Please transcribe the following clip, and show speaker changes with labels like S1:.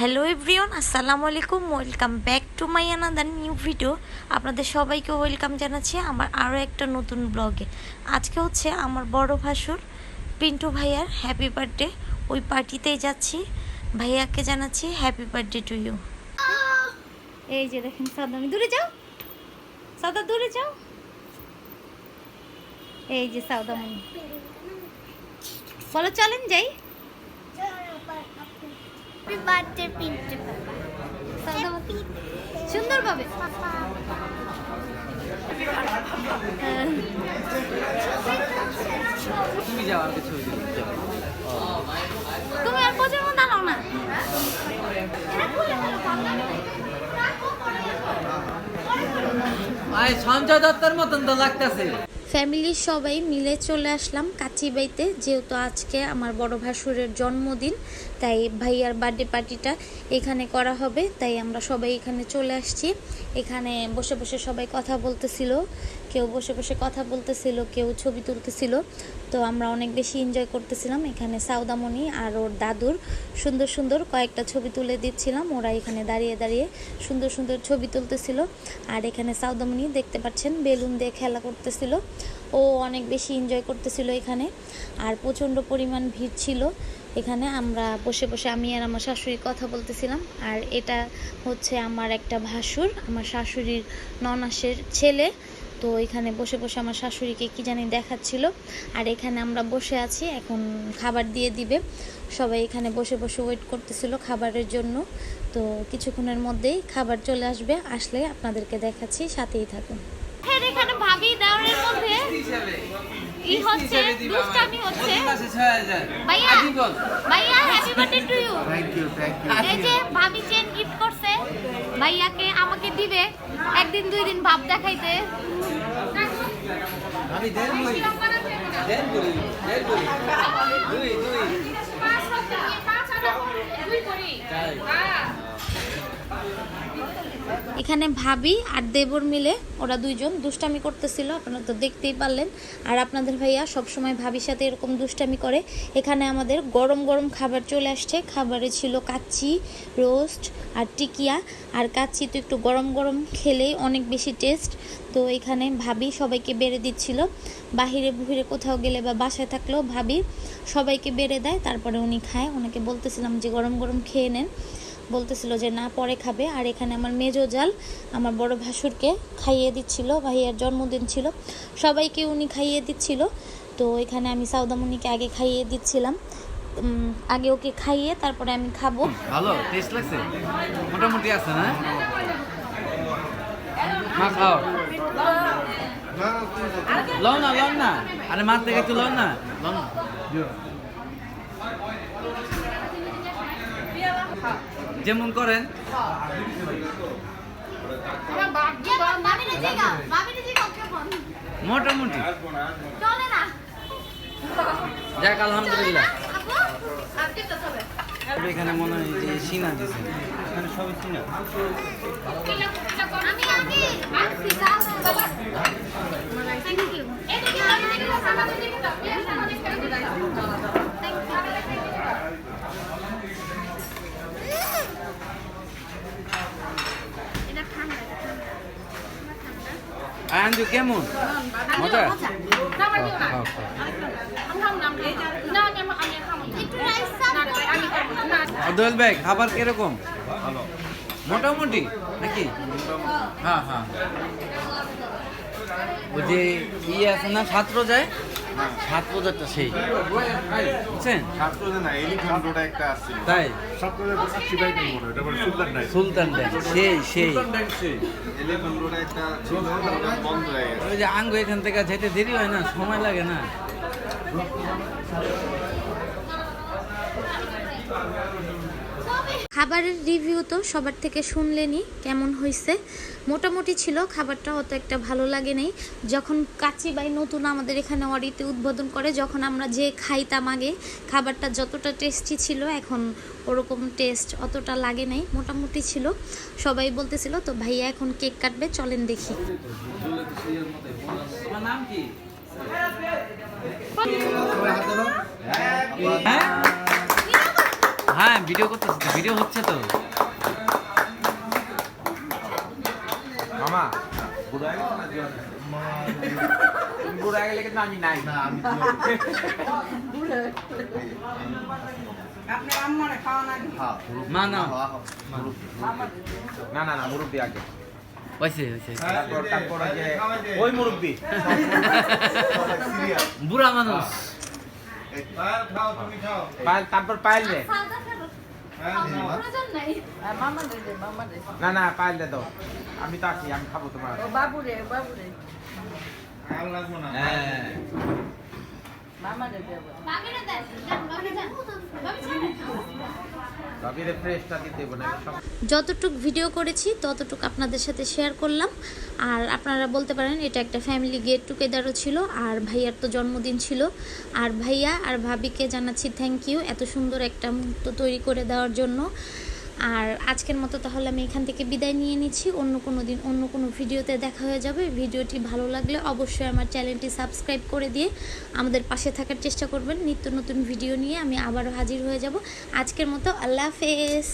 S1: Hello everyone আসসালামু আলাইকুম welcome back to my another new video আপনাদের সবাইকে ওয়েলকাম জানাচ্ছি আমার আরও একটা নতুন ব্লগে আজকে হচ্ছে আমার বড় ভাসুর পিন্টু ভাইয়ার হ্যাপি বার্থডে ওই পার্টিতেই যাচ্ছি। ভাইয়াকে জানাচ্ছি হ্যাপি বার্থডে টু ইউ এই যে দেখেন সাদামি, দূরে যাও। সাদা, দূরে যাও। এই যে সাউদামণি বলো, চলেন যাই।
S2: Happy birthday, Pintu.
S1: সাউদামণি সুন্দরভাবে হ্যাঁ।
S3: তুমি যাও আর কিছু।
S1: তুমি আর পচের মধ্যে আনো না
S3: আয় সঞ্জয় দত্তর মতন তো লাগতেছে
S1: ফ্যামিলির সবাই মিলে চলে আসলাম কাচিবাইতে, যেহেতু আজকে আমার বড় ভাসুরের জন্মদিন, তাই ভাইয়ার বার্থডে পার্টিটা এখানে করা হবে, তাই আমরা সবাই এখানে চলে আসছি। এখানে বসে বসে সবাই কথা বলতেছিল, কেউ বসে বসে কথা বলতেছিল, কেউ ছবি তুলতেছিল। তো আমরা অনেক বেশি এনজয় করতেছিলাম এখানে সাউদামণি আর ওর দাদুর সুন্দর সুন্দর কয়েকটা ছবি তুলে দিচ্ছিলাম। ওরা এখানে দাঁড়িয়ে দাঁড়িয়ে সুন্দর সুন্দর ছবি তুলতেছিল। আর এখানে সাউদামণি দেখতে পাচ্ছেন, বেলুন দিয়ে খেলা করতেছিল। ও অনেক বেশি এনজয় করতেছিল এখানে। আর প্রচণ্ড পরিমাণ ভিড় ছিল এখানে। আমরা বসে বসে আমি আর আমার শাশুড়ি কথা বলতেছিলাম। আর এটা হচ্ছে আমার একটা ভাসুর, আমার শাশুড়ির ননাসের ছেলে। তো এখানে বসে বসে আমার শাশুড়িকে কি জানি দেখাচ্ছিল। আর এখানে আমরা বসে আছি এখন খাবার দিয়ে দিবে। সবাই এখানে বসে বসে ওয়েট করতেছিল খাবারের জন্য। তো কিছুক্ষণের মধ্যেই খাবার চলে আসবে আসলে আপনাদেরকে দেখাচ্ছি সাথেই থাকুন।
S2: হ্যাঁ এখানে ভাবি দেওয়ারের মধ্যে ই হচ্ছে দুষ্টামি হচ্ছে। ভাইয়া ভাইয়া happy birthday to you
S4: thank you thank you
S2: এই যে ভাবি চেন গিফট করছে ভাইয়াকে আমাকে দিবে একদিন দুই দিন ভাব দেখাইতে।
S3: আমি দেন করি দেন করি দেন করি দুই দুই তাই।
S1: এখানে ভাবি আর দেবর মিলে ওরা দুইজন দুষ্টামি করতেছিল, আপনারা তো দেখতেই পারলেন। আর আপনাদের ভাইয়া সবসময় ভাবির সাথে এরকম দুষ্টামি করে। এখানে আমাদের গরম গরম খাবার চলে আসছে। খাবারে ছিল কাচ্চি, রোস্ট আর টিকিয়া। আর কাচ্চি তো একটু গরম গরম খেলেই অনেক বেশি টেস্ট। তো এখানে ভাবি সবাইকে বেড়ে দিচ্ছিল। বাহিরে বুহিরে কোথাও গেলে বা বাসায় থাকলেও ভাবি সবাইকে বেড়ে দেয়। তারপরে উনি খায়। ওনাকে বলতেছিলাম যে গরম গরম খেয়ে নেন। বলতেছিল যে, না, পরে খাবে। আর এখানে আমার মেজো জাল, আমার বড় ভাসুরকে খাইয়ে দিচ্ছিল, ভাইয়ার জন্মদিন ছিল। সবাইকে উনি খাইয়ে দিচ্ছিল। তো এখানে আমি সাউদামণিকে আগে খাইয়ে দিচ্ছিলাম। আগে ওকে খাইয়ে তারপরে আমি খাব।
S3: ভালো টেস্ট লাগছে? মোটামুটি আছে, না? মা, খাও। লও না লও না। আরে, মার একটু লও না। লও না। যেমন করেন। মোটামুটি। যাক আলহামদুলিল্লাহ। এখানে মনে হয় যে সিনা দিছে। এখানে সবই সিনা।
S2: আমি আগে আসছি যাও বাবা থ্যাংক ইউ এদিকে আমি দেখি সামনে দিকে দাও থ্যাংক ইউ এটা ঠান্ডা এটা
S3: আয়ানজু কেমন? মজা। অদল ভাই, খাবার কীরকম? মোটামুটি, নাকি? হ্যাঁ হ্যাঁ। ওই যে ইয়ে আছে না ছাত্র যায় ছাত্র যাত্রা সেই। বুঝছেন?
S4: ছাত্রদের না এলিফ্যান্ট রোড একটা আসছিল।
S3: তাই?
S4: মনে এটা বলে সুলতান নাই
S3: সুলতান ব্যাংক সেই সেই।
S4: এলিফ্যান্ট রোড একটা বন্ধ হয়ে গেছে।
S3: ওই যে আঙ্গু এখান থেকে যেতে দেরি হয় না সময় লাগে না।
S1: খাবারের রিভিউ তো সবার থেকে শুনলেনি কেমন হয়েছে মোটামুটি ছিল খাবারটা অত একটা ভালো লাগে নাই যখন কাচি বাই নতুন আমাদের এখানে অডিতে উদ্বোধন করে যখন আমরা যে খাইতাম আগে খাবারটা যতটা টেস্টি ছিল এখন ওরকম টেস্ট অতটা লাগে নাই মোটামুটি ছিল। সবাই বলতেছিল তো ভাইয়া এখন কেক কাটবে চলেন দেখি।
S3: নাম কি? ভিডিও করতেছি তো ভিডিও হচ্ছে তো।
S4: মামা বুড়া গেলে কিন্তু আমি নাই।
S3: না না।
S4: না না না মুরব্বী আগে।
S3: হয়েছে হয়েছে
S4: তারপর তারপর ওই মুরব্বী।
S3: বুড়া মানুষ।
S4: পায়েল তারপর পায়েল রে। না না পাইলে দাও। আমি তো আছি আমি খাব তোমার।
S5: বাবুরে বাবুরে।
S4: হ্যাঁ দিতে দেবো না। সব
S1: যতটুক ভিডিও করেছি ততটুক আপনাদের সাথে শেয়ার করলাম। আর আপনারা বলতে পারেন এটা একটা ফ্যামিলি গেট টুগেদারও ছিল আর ভাইয়ার তো জন্মদিন ছিল। আর ভাইয়া আর ভাবিকে জানাচ্ছি থ্যাংক ইউ এত সুন্দর একটা মুহূর্ত তৈরি করে দেওয়ার জন্য। আর আজকের মতো তাহলে আমি এখান থেকে বিদায় নিয়ে নিচ্ছি। অন্য কোনো দিন, অন্য কোনো ভিডিওতে দেখা হয়ে যাবে। ভিডিওটি ভালো লাগলে অবশ্যই আমার চ্যানেলটি সাবস্ক্রাইব করে দিয়ে আমাদের পাশে থাকার চেষ্টা করবেন। নিত্য নতুন ভিডিও নিয়ে আমি আবারও হাজির হয়ে যাব। আজকের মতো আল্লাহ হাফেজ।